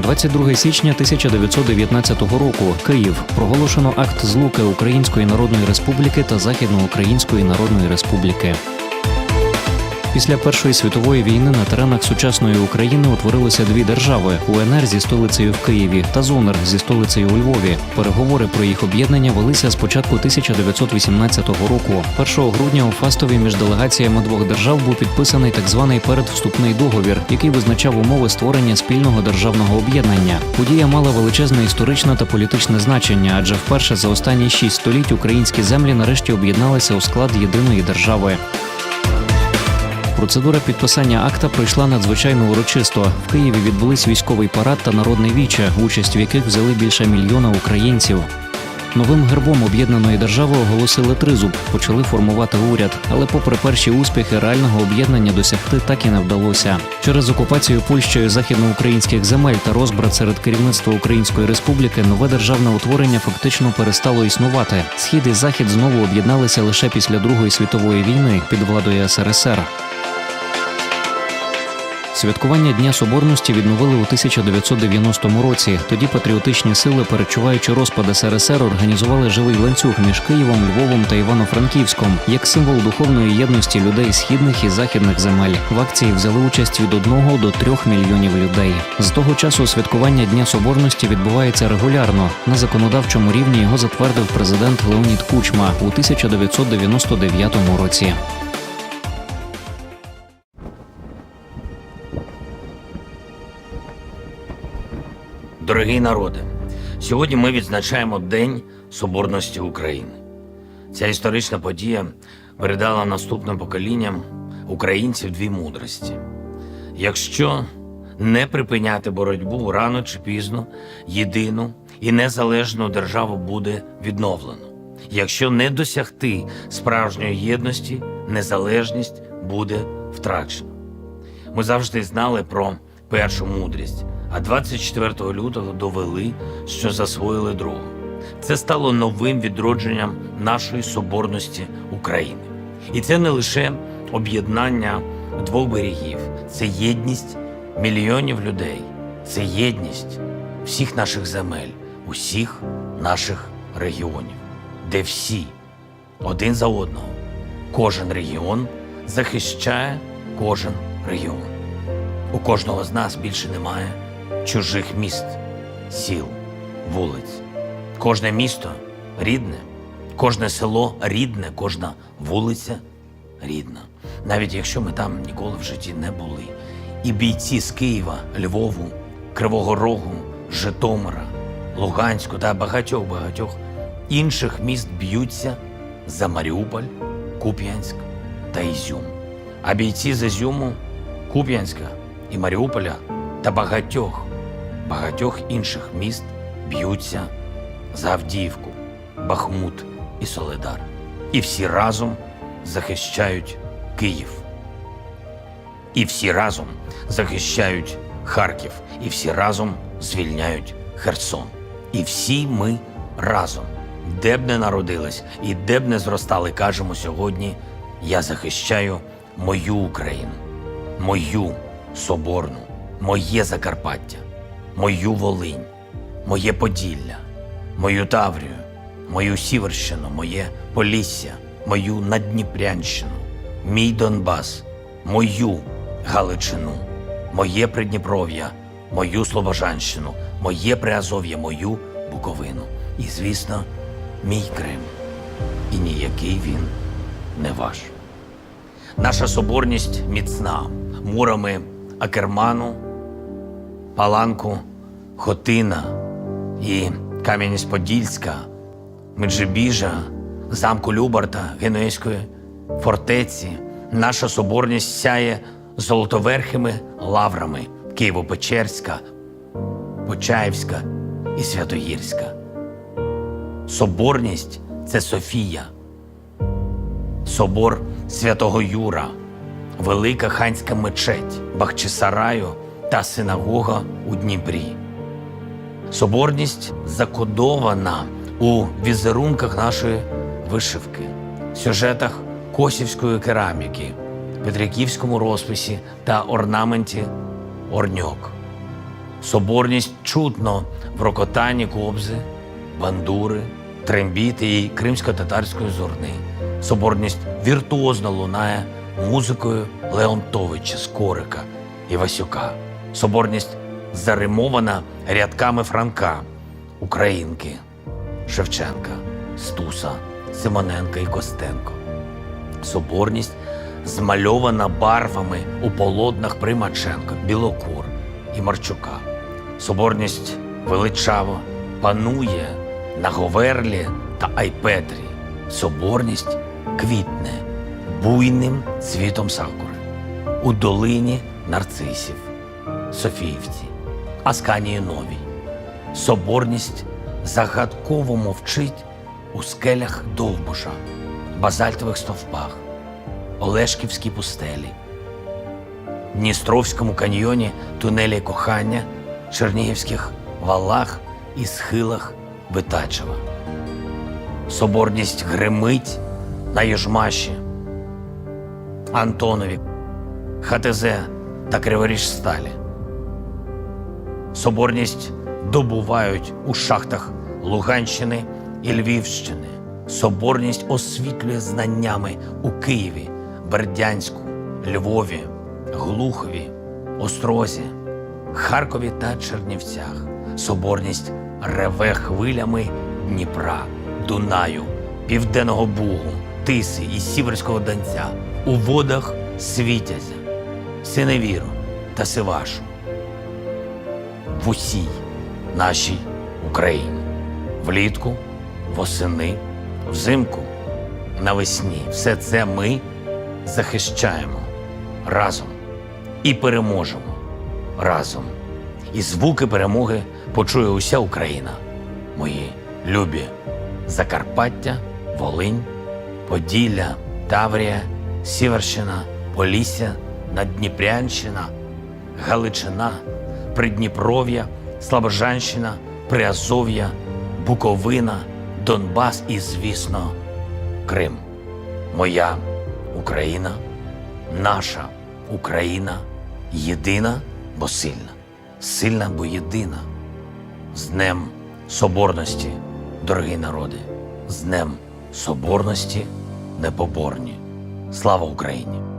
22 січня 1919 року. Київ проголошено акт злуки Української Народної Республіки та Західноукраїнської Народної Республіки. Після Першої світової війни на теренах сучасної України утворилися дві держави: УНР зі столицею в Києві та ЗУНР зі столицею у Львові. Переговори про їх об'єднання велися з початку 1918 року. 1 грудня у Фастові між делегаціями двох держав був підписаний так званий передвступний договір, який визначав умови створення спільного державного об'єднання. Подія мала величезне історичне та політичне значення, адже вперше за останні шість століть українські землі нарешті об'єдналися у склад єдиної держави. Процедура підписання акта пройшла надзвичайно урочисто. В Києві відбулись військовий парад та народне віче, участь в яких взяли більше мільйона українців. Новим гербом об'єднаної держави оголосили тризуб, почали формувати уряд. Але, попри перші успіхи, реального об'єднання досягти так і не вдалося. Через окупацію Польщею західноукраїнських земель та розбрат серед керівництва Української республіки нове державне утворення фактично перестало існувати. Схід і захід знову об'єдналися лише після Другої світової війни під владою СРСР. Святкування Дня Соборності відновили у 1990 році. Тоді патріотичні сили, перечуваючи розпад СРСР, організували живий ланцюг між Києвом, Львовом та Івано-Франківськом як символ духовної єдності людей східних і західних земель. В акції взяли участь від 1 до 3 мільйонів людей. З того часу святкування Дня Соборності відбувається регулярно. На законодавчому рівні його затвердив президент Леонід Кучма у 1999 році. Дорогий народи, сьогодні ми відзначаємо День Соборності України. Ця історична подія передала наступним поколінням українців дві мудрості. Якщо не припиняти боротьбу рано чи пізно, єдину і незалежну державу буде відновлено. Якщо не досягти справжньої єдності, незалежність буде втрачена. Ми завжди знали про першу мудрість, а 24 лютого довели, що засвоїли другу. Це стало новим відродженням нашої соборності України. І це не лише об'єднання двох берегів, це єдність мільйонів людей, це єдність всіх наших земель, усіх наших регіонів, де всі один за одного, кожен регіон захищає кожен регіон. У кожного з нас більше немає чужих міст, сіл, вулиць. Кожне місто рідне, кожне село рідне, кожна вулиця рідна. Навіть якщо ми там ніколи в житті не були. І бійці з Києва, Львову, Кривого Рогу, Житомира, Луганську та багатьох багатьох інших міст б'ються за Маріуполь, Куп'янськ та Ізюм. А бійці з Ізюму, Куп'янська і Маріуполя та багатьох, багатьох інших міст б'ються за Авдіївку, Бахмут і Соледар. І всі разом захищають Київ. І всі разом захищають Харків, і всі разом звільняють Херсон. І всі ми разом, де б не народились і де б не зростали, кажемо сьогодні: я захищаю мою Україну, мою Соборну, моє Закарпаття, мою Волинь, моє Поділля, мою Таврію, мою Сіверщину, моє Полісся, мою Надніпрянщину, мій Донбас, мою Галичину, моє Придніпров'я, мою Слобожанщину, моє Приазов'я, мою Буковину. І, звісно, мій Крим. І ніякий він не ваш. Наша соборність міцна мурами Акерману, Паланку, Хотина і Кам'янець-Подільська, Меджибіжа, замку Любарта, Генуейської фортеці. Наша соборність сяє золотоверхими лаврами Києво-Печерська, Почаївська і Святогірська. Соборність це Софія, собор Святого Юра, Велика ханська мечеть Бахчисараю та синагога у Дніпрі. Соборність закодована у візерунках нашої вишивки, сюжетах косівської кераміки, петриківському розписі та орнаменті орньок. Соборність чутно в рокотанні кобзи, бандури, трембіти і кримсько-татарської зурни. Соборність віртуозно лунає музикою Леонтовича, Скорика і Васюка. Соборність заримована рядками Франка, Українки, Шевченка, Стуса, Симоненка і Костенко. Соборність змальована барвами у полотнах Примаченка, Білокур і Марчука. Соборність величаво панує на Говерлі та Айпетрі. Соборність квітне буйним цвітом сакури у долині нарцисів, Софіївці, Асканії Новій. Соборність загадково мовчить у скелях Довбуша, базальтових стовпах, Олешківській пустелі, Дністровському каньйоні тунелі кохання, Чернігівських валах і схилах Витачева. Соборність гримить на Єжмаші, Антонові, ХТЗ та Криворіжсталі. Соборність добувають у шахтах Луганщини і Львівщини. Соборність освітлює знаннями у Києві, Бердянську, Львові, Глухові, Острозі, Харкові та Чернівцях. Соборність реве хвилями Дніпра, Дунаю, Південного Бугу, Тиси і Сіверського Донця у водах Світязя, Синевіру та Сивашу в усій нашій Україні. Влітку, восени, взимку, навесні. Все це ми захищаємо разом і переможемо разом. І звуки перемоги почує уся Україна. Мої любі Закарпаття, Волинь, Поділля, Таврія, Сіверщина, Полісся, Наддніпрянщина, Галичина, Придніпров'я, Слобожанщина, Приазов'я, Буковина, Донбас і, звісно, Крим. Моя Україна, наша Україна єдина, бо сильна, сильна, бо єдина. З Днем Соборності, дорогі народи, з Днем Соборності непоборні. Слава Україні!